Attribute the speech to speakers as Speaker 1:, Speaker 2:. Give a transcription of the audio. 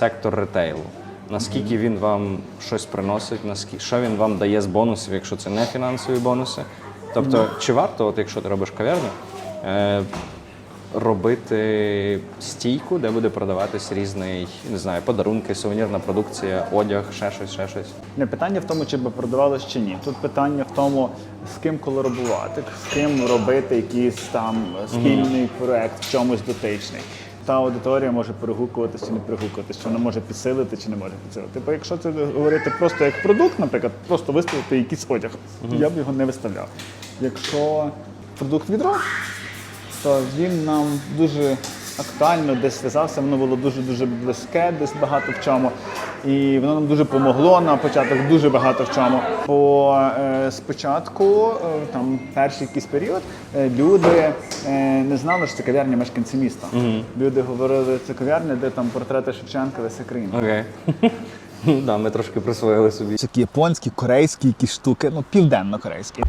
Speaker 1: сектор ретейлу. Наскільки він вам щось приносить, наскільки що він вам дає з бонусів, якщо це не фінансові бонуси? Тобто, чи варто, от якщо ти робиш кав'ярню, е, робити стійку, де буде продаватись різний, не знаю, подарунки, сувенірна продукція, одяг, ще щось, ще щось.
Speaker 2: Не питання в тому, чи би продавалось чи ні. Тут питання в тому, з ким колаборувати, з ким робити якийсь там спільний проект в чомусь дотичний. Та аудиторія може перегукуватися чи не перегукуватися, чи вона може підсилити чи не може підсилити. Типу, якщо це говорити просто як продукт, наприклад, просто виставити якийсь одяг, я б його не виставляв. Якщо продукт відро, то він нам дуже актуально десь зв'язався, воно було дуже-дуже близьке, десь багато в чому. І воно нам дуже помогло на початок дуже багато в чому. Бо е, спочатку, е, там перший якийсь період, е, люди е, не знали, що це кав'ярня мешканці міста. Люди говорили, це кав'ярня, де там портрети Шевченка, Леся Українка.
Speaker 1: Окей. Да, ми трошки присвоїли собі.
Speaker 2: Всякі японські, корейські якісь штуки, ну південно-корейські.